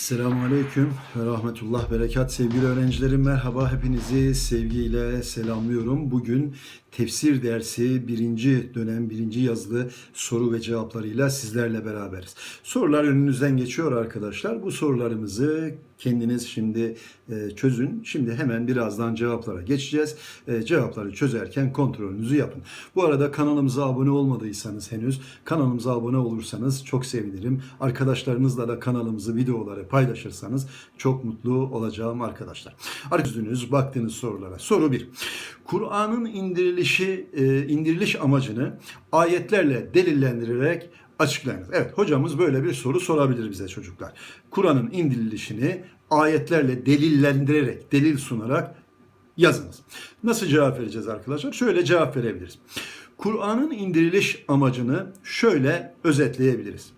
Selamun Aleyküm Rahmetullah Berekat sevgili öğrencilerim merhaba hepinizi sevgiyle selamlıyorum. Bugün tefsir dersi birinci dönem birinci yazılı soru ve cevaplarıyla sizlerle beraberiz. Sorular önünüzden geçiyor arkadaşlar. Bu sorularımızı kendiniz şimdi e, çözün. Şimdi hemen birazdan cevaplara geçeceğiz. E, cevapları çözerken kontrolünüzü yapın. Bu arada kanalımıza abone olmadıysanız henüz kanalımıza abone olursanız çok sevinirim. Arkadaşlarınızla da kanalımızı videoları paylaşırsanız çok mutlu olacağım arkadaşlar. Arıyorsunuz baktığınız sorulara. Soru 1. Kur'an'ın indirilişi e, indiriliş amacını ayetlerle delillendirerek açıklayınız. Evet hocamız böyle bir soru sorabilir bize çocuklar. Kur'an'ın indirilişini ayetlerle delillendirerek, delil sunarak yazınız. Nasıl cevap vereceğiz arkadaşlar? Şöyle cevap verebiliriz. Kur'an'ın indiriliş amacını şöyle özetleyebiliriz.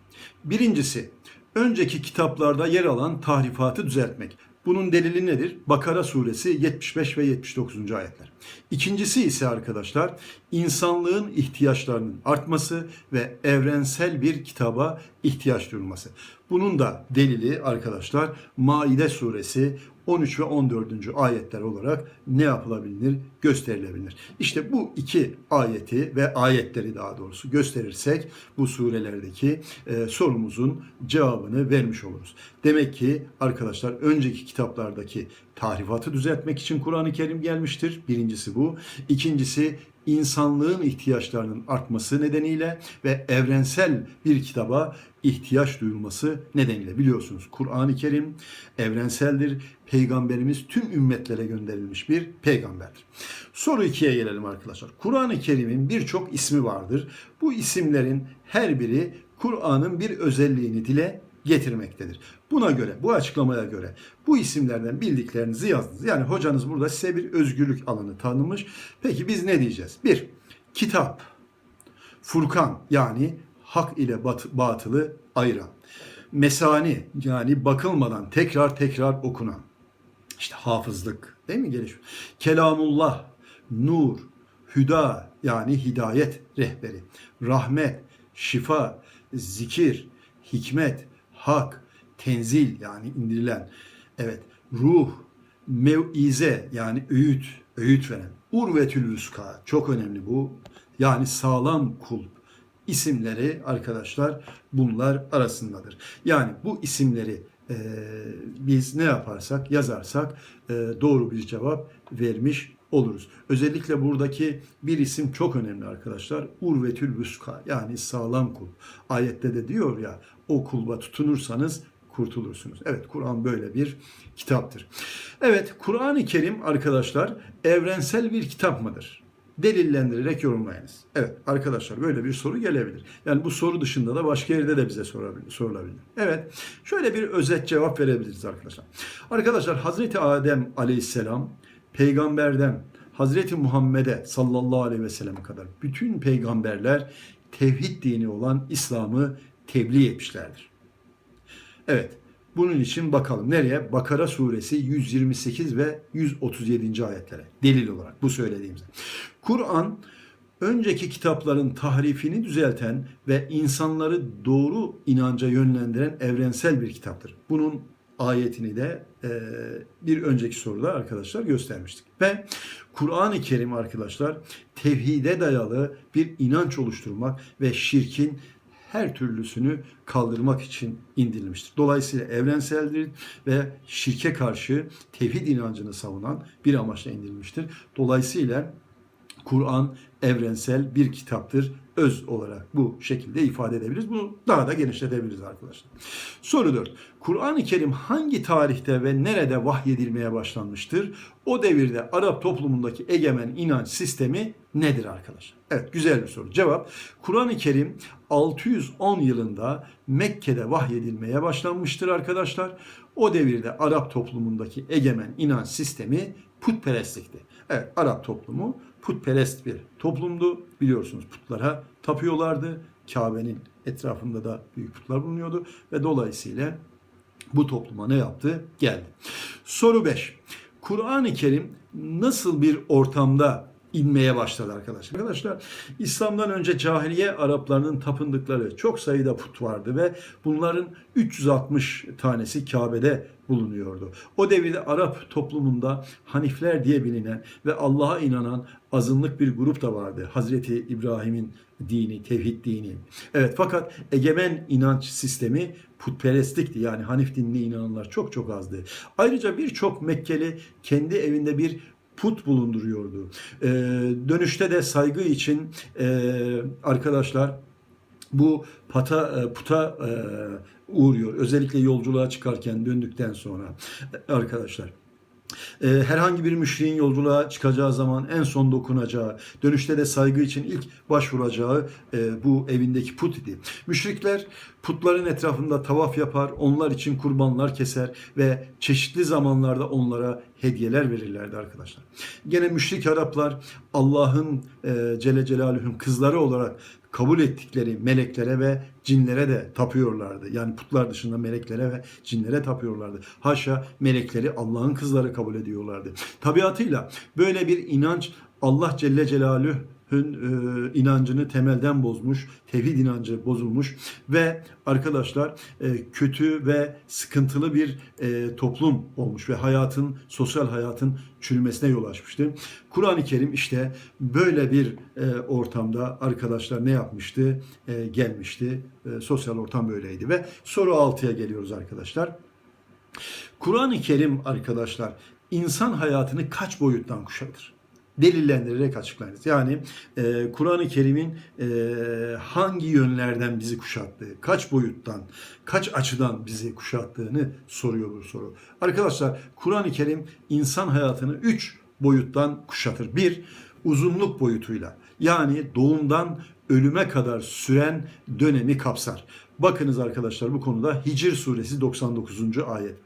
Birincisi, önceki kitaplarda yer alan tahrifatı düzeltmek. Bunun delili nedir? Bakara suresi 75 ve 79. ayetler. İkincisi ise arkadaşlar insanlığın ihtiyaçlarının artması ve evrensel bir kitaba ihtiyaç duyulması. Bunun da delili arkadaşlar Maide suresi 13 ve 14. ayetler olarak ne yapılabilir? Gösterilebilir. İşte bu iki ayeti ve ayetleri daha doğrusu gösterirsek bu surelerdeki e, sorumuzun cevabını vermiş oluruz. Demek ki arkadaşlar önceki kitaplardaki tahrifatı düzeltmek için Kur'an-ı Kerim gelmiştir. Birincisi bu. İkincisi insanlığın ihtiyaçlarının artması nedeniyle ve evrensel bir kitaba ihtiyaç duyulması nedeniyle biliyorsunuz Kur'an-ı Kerim evrenseldir. Peygamberimiz tüm ümmetlere gönderilmiş bir peygamberdir. Soru 2'ye gelelim arkadaşlar. Kur'an-ı Kerim'in birçok ismi vardır. Bu isimlerin her biri Kur'an'ın bir özelliğini dile getirmektedir. Buna göre, bu açıklamaya göre bu isimlerden bildiklerinizi yazdınız. Yani hocanız burada size bir özgürlük alanı tanımış. Peki biz ne diyeceğiz? Bir, kitap, Furkan yani hak ile bat- batılı ayıran. Mesani yani bakılmadan tekrar tekrar okunan. İşte hafızlık değil mi geliş? Kelamullah, nur, hüda yani hidayet rehberi, rahmet, şifa, zikir, hikmet, hak, tenzil yani indirilen. Evet, ruh, mevize yani öğüt, öğüt veren. Urvetül Vüska çok önemli bu. Yani sağlam kulp isimleri arkadaşlar bunlar arasındadır. Yani bu isimleri e, biz ne yaparsak yazarsak e, doğru bir cevap vermiş oluruz. Özellikle buradaki bir isim çok önemli arkadaşlar. Urvetül Vüska yani sağlam kul. Ayette de diyor ya o kulba tutunursanız kurtulursunuz. Evet Kur'an böyle bir kitaptır. Evet Kur'an-ı Kerim arkadaşlar evrensel bir kitap mıdır? delillendirerek yorumlayınız. Evet arkadaşlar böyle bir soru gelebilir. Yani bu soru dışında da başka yerde de bize sorulabilir. Evet şöyle bir özet cevap verebiliriz arkadaşlar. Arkadaşlar Hazreti Adem aleyhisselam peygamberden Hazreti Muhammed'e sallallahu aleyhi ve sellem kadar bütün peygamberler tevhid dini olan İslam'ı tebliğ etmişlerdir. Evet bunun için bakalım nereye? Bakara suresi 128 ve 137. ayetlere delil olarak bu söylediğimize. Kur'an önceki kitapların tahrifini düzelten ve insanları doğru inanca yönlendiren evrensel bir kitaptır. Bunun ayetini de e, bir önceki soruda arkadaşlar göstermiştik. Ve Kur'an-ı Kerim arkadaşlar tevhide dayalı bir inanç oluşturmak ve şirkin her türlüsünü kaldırmak için indirilmiştir. Dolayısıyla evrenseldir ve şirke karşı tevhid inancını savunan bir amaçla indirilmiştir. Dolayısıyla Kur'an evrensel bir kitaptır. Öz olarak bu şekilde ifade edebiliriz. Bunu daha da genişletebiliriz arkadaşlar. Soru 4. Kur'an-ı Kerim hangi tarihte ve nerede vahyedilmeye başlanmıştır? O devirde Arap toplumundaki egemen inanç sistemi nedir arkadaşlar? Evet güzel bir soru. Cevap Kur'an-ı Kerim 610 yılında Mekke'de vahyedilmeye başlanmıştır arkadaşlar. O devirde Arap toplumundaki egemen inanç sistemi putperestlikti. Evet Arap toplumu putperest bir toplumdu. Biliyorsunuz putlara tapıyorlardı. Kabe'nin etrafında da büyük putlar bulunuyordu ve dolayısıyla bu topluma ne yaptı? Geldi. Soru 5. Kur'an-ı Kerim nasıl bir ortamda inmeye başladı arkadaşlar. Arkadaşlar İslam'dan önce cahiliye Araplarının tapındıkları çok sayıda put vardı ve bunların 360 tanesi Kabe'de bulunuyordu. O devirde Arap toplumunda Hanifler diye bilinen ve Allah'a inanan azınlık bir grup da vardı. Hazreti İbrahim'in dini, tevhid dini. Evet fakat egemen inanç sistemi putperestlikti. Yani Hanif dinine inananlar çok çok azdı. Ayrıca birçok Mekkeli kendi evinde bir put bulunduruyordu. Ee, dönüşte de saygı için e, arkadaşlar bu pata e, puta e, uğruyor. Özellikle yolculuğa çıkarken döndükten sonra E, arkadaşlar. E, herhangi bir müşriğin yolculuğa çıkacağı zaman en son dokunacağı, dönüşte de saygı için ilk başvuracağı e, bu evindeki put idi. Müşrikler putların etrafında tavaf yapar, onlar için kurbanlar keser ve çeşitli zamanlarda onlara hediyeler verirlerdi arkadaşlar. Gene müşrik Araplar Allah'ın e, Celle Celaluhu'nun kızları olarak kabul ettikleri meleklere ve cinlere de tapıyorlardı. Yani putlar dışında meleklere ve cinlere tapıyorlardı. Haşa melekleri Allah'ın kızları kabul ediyorlardı. Tabiatıyla böyle bir inanç Allah Celle Celaluhu'nun e, inancını temelden bozmuş, tevhid inancı bozulmuş ve arkadaşlar e, kötü ve sıkıntılı bir e, toplum olmuş ve hayatın, sosyal hayatın çürümesine yol açmıştı. Kur'an-ı Kerim işte böyle bir e, ortamda arkadaşlar ne yapmıştı? E, gelmişti. E, sosyal ortam böyleydi ve soru 6'ya geliyoruz arkadaşlar. Kur'an-ı Kerim arkadaşlar insan hayatını kaç boyuttan kuşatır? Delillendirerek açıklarız. Yani e, Kur'an-ı Kerim'in e, hangi yönlerden bizi kuşattığı, kaç boyuttan, kaç açıdan bizi kuşattığını soruyor bu soru. Arkadaşlar Kur'an-ı Kerim insan hayatını üç boyuttan kuşatır. Bir, uzunluk boyutuyla yani doğumdan ölüme kadar süren dönemi kapsar. Bakınız arkadaşlar bu konuda Hicr suresi 99. ayet.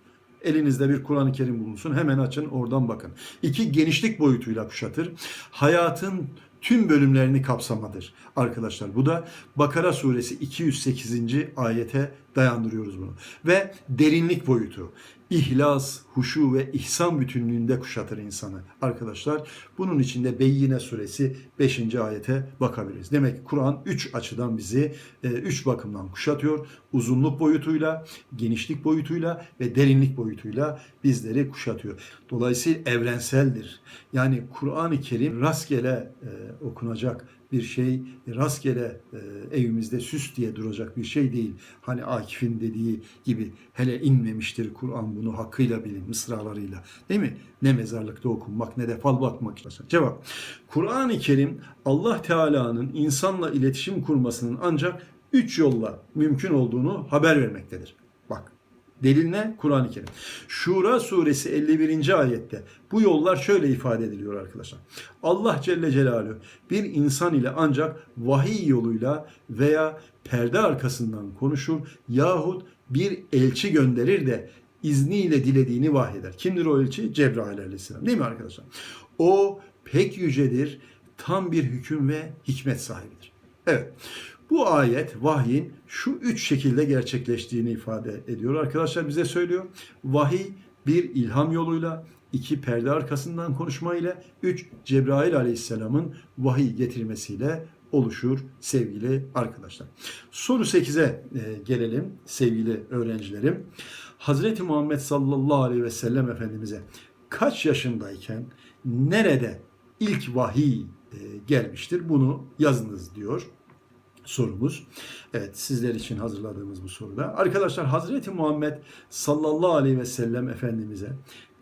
Elinizde bir Kur'an-ı Kerim bulunsun. Hemen açın oradan bakın. İki genişlik boyutuyla kuşatır. Hayatın tüm bölümlerini kapsamadır arkadaşlar. Bu da Bakara suresi 208. ayete dayandırıyoruz bunu. Ve derinlik boyutu. İhlas, huşu ve ihsan bütünlüğünde kuşatır insanı arkadaşlar. Bunun içinde Beyyine suresi 5. ayete bakabiliriz. Demek ki Kur'an 3 açıdan bizi 3 bakımdan kuşatıyor. Uzunluk boyutuyla, genişlik boyutuyla ve derinlik boyutuyla bizleri kuşatıyor. Dolayısıyla evrenseldir. Yani Kur'an-ı Kerim rastgele e, okunacak bir şey, rastgele e, evimizde süs diye duracak bir şey değil. Hani Akif'in dediği gibi hele inmemiştir Kur'an bunu hakkıyla bilin mısralarıyla. Değil mi? Ne mezarlıkta okunmak ne de fal bakmak. Cevap. Kur'an-ı Kerim Allah Teala'nın insanla iletişim kurmasının ancak üç yolla mümkün olduğunu haber vermektedir. Delil ne? Kur'an-ı Kerim. Şura suresi 51. ayette bu yollar şöyle ifade ediliyor arkadaşlar. Allah Celle Celaluhu bir insan ile ancak vahiy yoluyla veya perde arkasından konuşur yahut bir elçi gönderir de izniyle dilediğini vahyeder. Kimdir o elçi? Cebrail aleyhisselam. Değil mi arkadaşlar? O pek yücedir, tam bir hüküm ve hikmet sahibidir. Evet. Bu ayet vahyin şu üç şekilde gerçekleştiğini ifade ediyor. Arkadaşlar bize söylüyor. Vahiy bir ilham yoluyla, iki perde arkasından konuşmayla, üç Cebrail aleyhisselamın vahiy getirmesiyle oluşur sevgili arkadaşlar. Soru 8'e e, gelelim sevgili öğrencilerim. Hazreti Muhammed sallallahu aleyhi ve sellem Efendimiz'e kaç yaşındayken nerede ilk vahiy e, gelmiştir bunu yazınız diyor sorumuz. Evet sizler için hazırladığımız bu soruda. Arkadaşlar Hazreti Muhammed sallallahu aleyhi ve sellem Efendimiz'e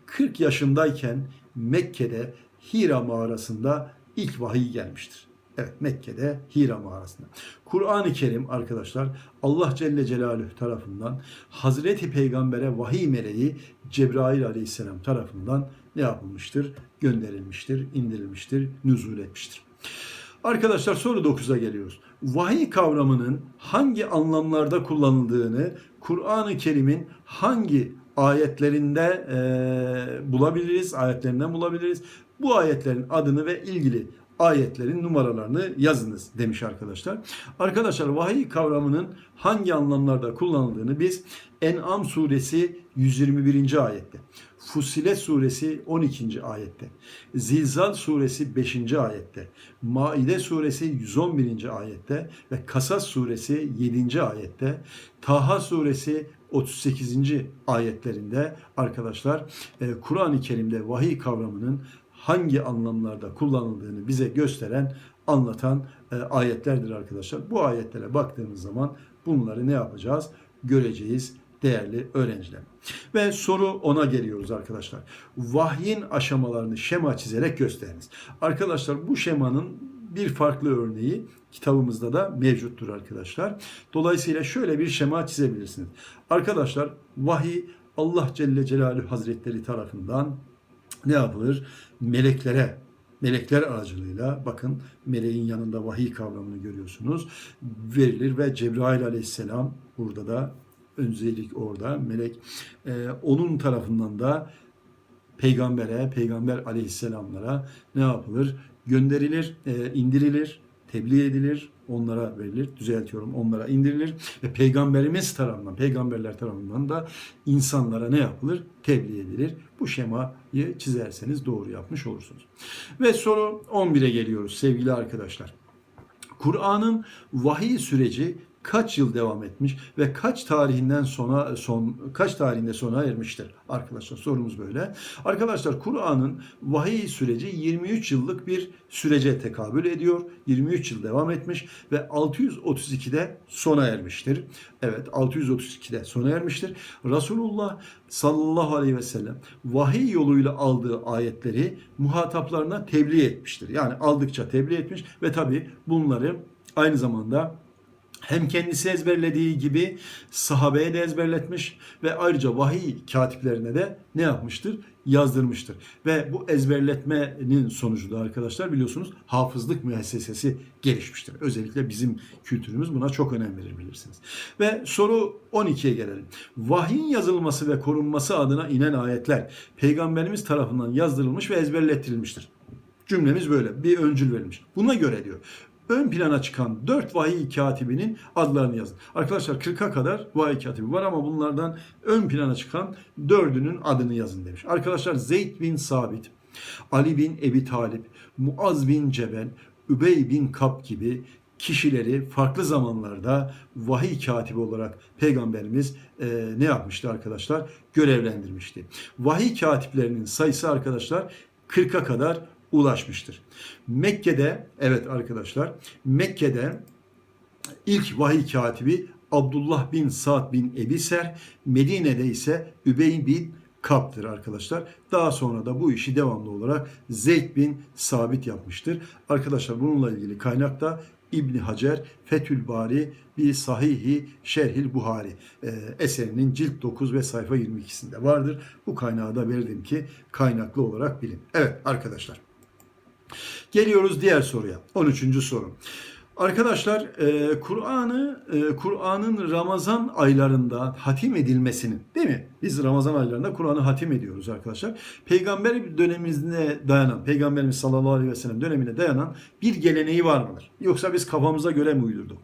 40 yaşındayken Mekke'de Hira mağarasında ilk vahiy gelmiştir. Evet Mekke'de Hira mağarasında. Kur'an-ı Kerim arkadaşlar Allah Celle Celaluhu tarafından Hazreti Peygamber'e vahiy meleği Cebrail aleyhisselam tarafından ne yapılmıştır? Gönderilmiştir, indirilmiştir, nüzul etmiştir. Arkadaşlar soru 9'a geliyoruz. Vahiy kavramının hangi anlamlarda kullanıldığını Kur'an-ı Kerim'in hangi ayetlerinde e, bulabiliriz, ayetlerinden bulabiliriz. Bu ayetlerin adını ve ilgili ayetlerin numaralarını yazınız demiş arkadaşlar. Arkadaşlar vahiy kavramının hangi anlamlarda kullanıldığını biz En'am suresi 121. ayette, Fussilet suresi 12. ayette, Zilzal suresi 5. ayette, Maide suresi 111. ayette ve Kasas suresi 7. ayette, Taha suresi 38. ayetlerinde arkadaşlar e, Kur'an-ı Kerim'de vahiy kavramının hangi anlamlarda kullanıldığını bize gösteren, anlatan e, ayetlerdir arkadaşlar. Bu ayetlere baktığımız zaman bunları ne yapacağız? Göreceğiz değerli öğrenciler. Ve soru ona geliyoruz arkadaşlar. Vahyin aşamalarını şema çizerek gösteriniz. Arkadaşlar bu şemanın bir farklı örneği kitabımızda da mevcuttur arkadaşlar. Dolayısıyla şöyle bir şema çizebilirsiniz. Arkadaşlar vahiy Allah Celle Celaluhu Hazretleri tarafından ne yapılır? Meleklere, melekler aracılığıyla bakın meleğin yanında vahiy kavramını görüyorsunuz. Verilir ve Cebrail aleyhisselam burada da öncelik orada melek e, onun tarafından da peygambere, peygamber aleyhisselamlara ne yapılır? Gönderilir, e, indirilir, tebliğ edilir, onlara verilir, düzeltiyorum onlara indirilir ve peygamberimiz tarafından, peygamberler tarafından da insanlara ne yapılır? Tebliğ edilir. Bu şemayı çizerseniz doğru yapmış olursunuz. Ve soru 11'e geliyoruz sevgili arkadaşlar. Kur'an'ın vahiy süreci kaç yıl devam etmiş ve kaç tarihinden sona son kaç tarihinde sona ermiştir arkadaşlar sorumuz böyle. Arkadaşlar Kur'an'ın vahiy süreci 23 yıllık bir sürece tekabül ediyor. 23 yıl devam etmiş ve 632'de sona ermiştir. Evet 632'de sona ermiştir. Resulullah sallallahu aleyhi ve sellem vahiy yoluyla aldığı ayetleri muhataplarına tebliğ etmiştir. Yani aldıkça tebliğ etmiş ve tabi bunları aynı zamanda hem kendisi ezberlediği gibi sahabeye de ezberletmiş ve ayrıca vahiy katiplerine de ne yapmıştır? Yazdırmıştır. Ve bu ezberletmenin sonucu da arkadaşlar biliyorsunuz hafızlık müessesesi gelişmiştir. Özellikle bizim kültürümüz buna çok önem verir bilirsiniz. Ve soru 12'ye gelelim. Vahyin yazılması ve korunması adına inen ayetler peygamberimiz tarafından yazdırılmış ve ezberlettirilmiştir. Cümlemiz böyle bir öncül verilmiş. Buna göre diyor ön plana çıkan 4 vahiy katibinin adlarını yazın. Arkadaşlar 40'a kadar vahiy katibi var ama bunlardan ön plana çıkan 4'ünün adını yazın demiş. Arkadaşlar Zeyd bin Sabit, Ali bin Ebi Talip, Muaz bin Cebel, Übey bin Kap gibi kişileri farklı zamanlarda vahiy katibi olarak peygamberimiz e, ne yapmıştı arkadaşlar? Görevlendirmişti. Vahiy katiplerinin sayısı arkadaşlar 40'a kadar ulaşmıştır. Mekke'de evet arkadaşlar Mekke'de ilk vahiy katibi Abdullah bin Sa'd bin Ebiser, Medine'de ise Übey bin Kap'tır arkadaşlar. Daha sonra da bu işi devamlı olarak Zeyd bin Sabit yapmıştır. Arkadaşlar bununla ilgili kaynakta İbni Hacer Fethül Bari bir Sahihi Şerhil Buhari e, eserinin cilt 9 ve sayfa 22'sinde vardır. Bu kaynağı da verdim ki kaynaklı olarak bilin. Evet arkadaşlar. Geliyoruz diğer soruya. 13. soru. Arkadaşlar e, Kur'an'ı e, Kur'an'ın Ramazan aylarında hatim edilmesinin değil mi? Biz Ramazan aylarında Kur'an'ı hatim ediyoruz arkadaşlar. Peygamber dönemine dayanan, Peygamberimiz sallallahu aleyhi ve sellem dönemine dayanan bir geleneği var mıdır? Yoksa biz kafamıza göre mi uydurduk?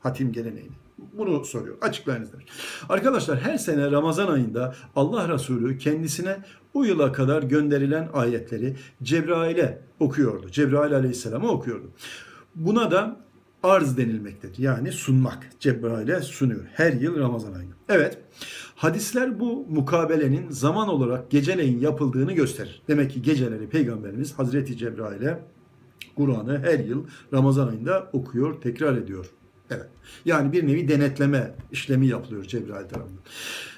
Hatim geleneğini. Bunu soruyor. Açıklayınız demiş. Arkadaşlar her sene Ramazan ayında Allah Resulü kendisine o yıla kadar gönderilen ayetleri Cebrail'e okuyordu. Cebrail aleyhisselama okuyordu. Buna da arz denilmektedir. Yani sunmak. Cebrail'e sunuyor. Her yıl Ramazan ayında. Evet. Hadisler bu mukabelenin zaman olarak geceleyin yapıldığını gösterir. Demek ki geceleri Peygamberimiz Hazreti Cebrail'e Kur'an'ı her yıl Ramazan ayında okuyor, tekrar ediyor. Evet. Yani bir nevi denetleme işlemi yapılıyor Cebrail tarafından.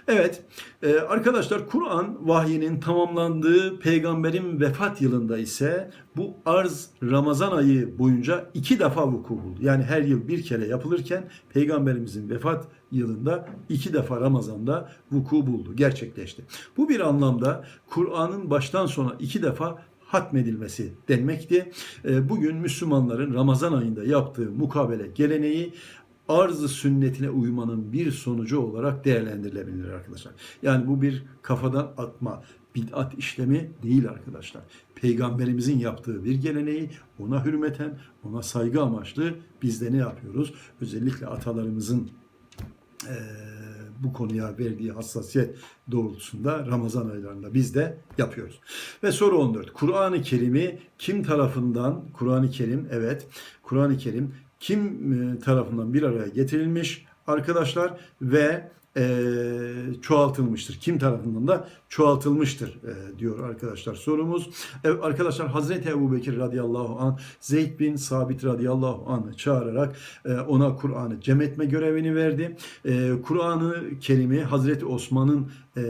Evet e, arkadaşlar Kur'an vahyinin tamamlandığı peygamberin vefat yılında ise bu arz Ramazan ayı boyunca iki defa vuku buldu. Yani her yıl bir kere yapılırken peygamberimizin vefat yılında iki defa Ramazan'da vuku buldu, gerçekleşti. Bu bir anlamda Kur'an'ın baştan sona iki defa hatmedilmesi denmekti. E, bugün Müslümanların Ramazan ayında yaptığı mukabele geleneği arz-ı sünnetine uymanın bir sonucu olarak değerlendirilebilir arkadaşlar. Yani bu bir kafadan atma, bid'at işlemi değil arkadaşlar. Peygamberimizin yaptığı bir geleneği ona hürmeten, ona saygı amaçlı biz de ne yapıyoruz? Özellikle atalarımızın eee, bu konuya verdiği hassasiyet doğrultusunda Ramazan aylarında biz de yapıyoruz. Ve soru 14. Kur'an-ı Kerim'i kim tarafından, Kur'an-ı Kerim evet, Kur'an-ı Kerim kim e, tarafından bir araya getirilmiş arkadaşlar ve e, çoğaltılmıştır. Kim tarafından da çoğaltılmıştır e, diyor arkadaşlar sorumuz. Evet, arkadaşlar Hazreti Ebu Bekir radıyallahu anh Zeyd bin Sabit radıyallahu anh'ı çağırarak e, ona Kur'an'ı cem etme görevini verdi. E, Kur'an-ı Kerim'i Hazreti Osman'ın e,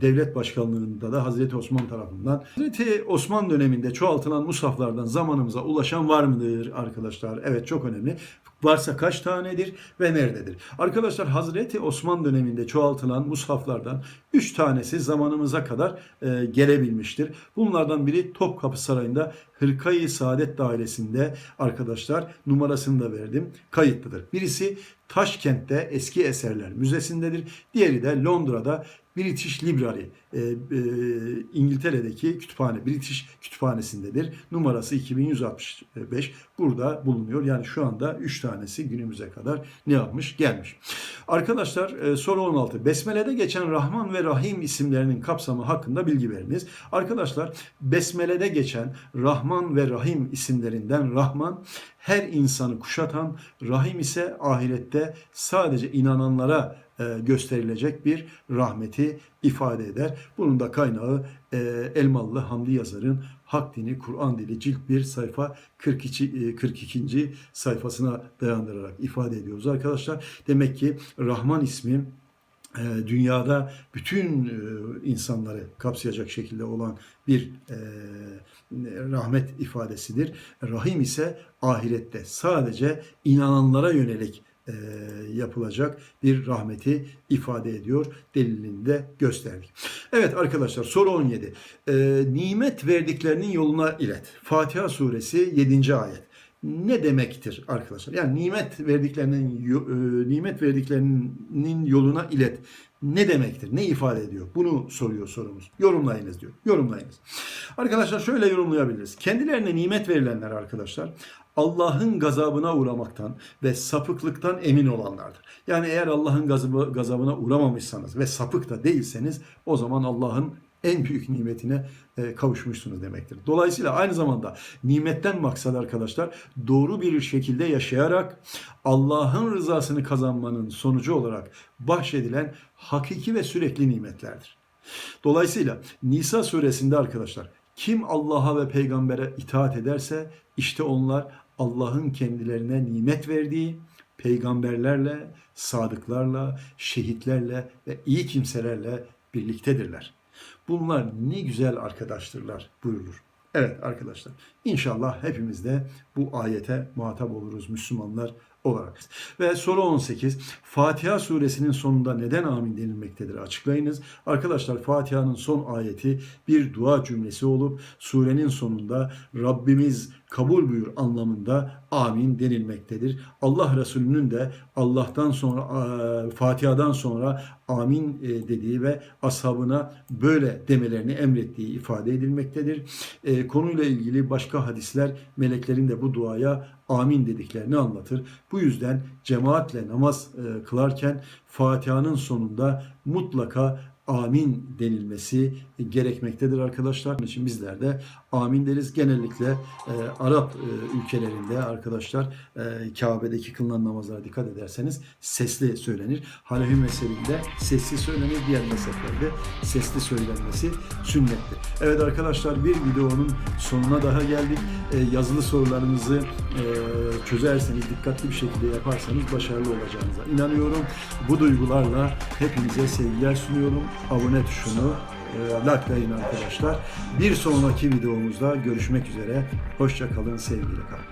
devlet başkanlığında da Hazreti Osman tarafından Hazreti Osman döneminde çoğaltılan musaflardan zamanımıza ulaşan var mıdır arkadaşlar? Evet çok önemli. Varsa kaç tanedir ve nerededir? Arkadaşlar Hazreti Osman döneminde çoğaltılan mushaflardan 3 tanesi zamanımıza kadar e, gelebilmiştir. Bunlardan biri Topkapı Sarayı'nda Hırkayı Saadet Dairesi'nde arkadaşlar numarasını da verdim kayıtlıdır. Birisi Taşkent'te Eski Eserler Müzesi'ndedir. Diğeri de Londra'da British Library, e, e, İngiltere'deki kütüphane, British Kütüphanesi'ndedir. Numarası 2165 burada bulunuyor. Yani şu anda 3 tanesi günümüze kadar ne yapmış? Gelmiş. Arkadaşlar e, soru 16. Besmele'de geçen Rahman ve Rahim isimlerinin kapsamı hakkında bilgi veriniz. Arkadaşlar Besmele'de geçen Rahman ve Rahim isimlerinden Rahman her insanı kuşatan, Rahim ise ahirette sadece inananlara e, gösterilecek bir rahmeti ifade eder. Bunun da kaynağı e, Elmalı Hamdi Yazar'ın Hak Dini Kur'an Dili cilt 1 sayfa 42, e, 42. sayfasına dayandırarak ifade ediyoruz arkadaşlar. Demek ki Rahman ismi e, dünyada bütün e, insanları kapsayacak şekilde olan bir e, rahmet ifadesidir. Rahim ise ahirette sadece inananlara yönelik e, yapılacak bir rahmeti ifade ediyor. Delilini de gösterdik. Evet arkadaşlar soru 17. E, nimet verdiklerinin yoluna ilet. Fatiha suresi 7. ayet. Ne demektir arkadaşlar? Yani nimet verdiklerinin e, nimet verdiklerinin yoluna ilet. Ne demektir? Ne ifade ediyor? Bunu soruyor sorumuz. Yorumlayınız diyor. Yorumlayınız. Arkadaşlar şöyle yorumlayabiliriz. Kendilerine nimet verilenler arkadaşlar Allah'ın gazabına uğramaktan ve sapıklıktan emin olanlardır. Yani eğer Allah'ın gazabı, gazabına uğramamışsanız ve sapık da değilseniz o zaman Allah'ın en büyük nimetine e, kavuşmuşsunuz demektir. Dolayısıyla aynı zamanda nimetten maksat arkadaşlar doğru bir şekilde yaşayarak Allah'ın rızasını kazanmanın sonucu olarak bahşedilen hakiki ve sürekli nimetlerdir. Dolayısıyla Nisa suresinde arkadaşlar kim Allah'a ve peygambere itaat ederse işte onlar Allah'ın kendilerine nimet verdiği peygamberlerle, sadıklarla, şehitlerle ve iyi kimselerle birliktedirler. Bunlar ne güzel arkadaştırlar buyurulur. Evet arkadaşlar inşallah hepimiz de bu ayete muhatap oluruz Müslümanlar olarak. Ve soru 18. Fatiha suresinin sonunda neden amin denilmektedir açıklayınız. Arkadaşlar Fatiha'nın son ayeti bir dua cümlesi olup surenin sonunda Rabbimiz kabul buyur anlamında amin denilmektedir. Allah Resulü'nün de Allah'tan sonra e, Fatiha'dan sonra amin e, dediği ve ashabına böyle demelerini emrettiği ifade edilmektedir. E, konuyla ilgili başka hadisler meleklerin de bu duaya amin dediklerini anlatır. Bu yüzden cemaatle namaz kılarken Fatiha'nın sonunda mutlaka amin denilmesi gerekmektedir arkadaşlar. Onun için bizler de amin deriz. Genellikle e, Arap e, ülkelerinde arkadaşlar e, Kabe'deki kılınan namazlara dikkat ederseniz sesli söylenir. Hanefi mezhebinde sessiz söylenir. Diğer mezheplerde sesli söylenmesi sünnettir. Evet arkadaşlar bir videonun sonuna daha geldik. E, yazılı sorularınızı e, çözerseniz, dikkatli bir şekilde yaparsanız başarılı olacağınıza inanıyorum. Bu duygularla hepinize sevgiler sunuyorum. Abone tuşunu likelayın arkadaşlar. Bir sonraki videomuzda görüşmek üzere. Hoşça kalın, sevgiyle kalın.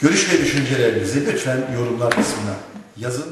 Görüş ve düşüncelerinizi lütfen yorumlar kısmına yazın.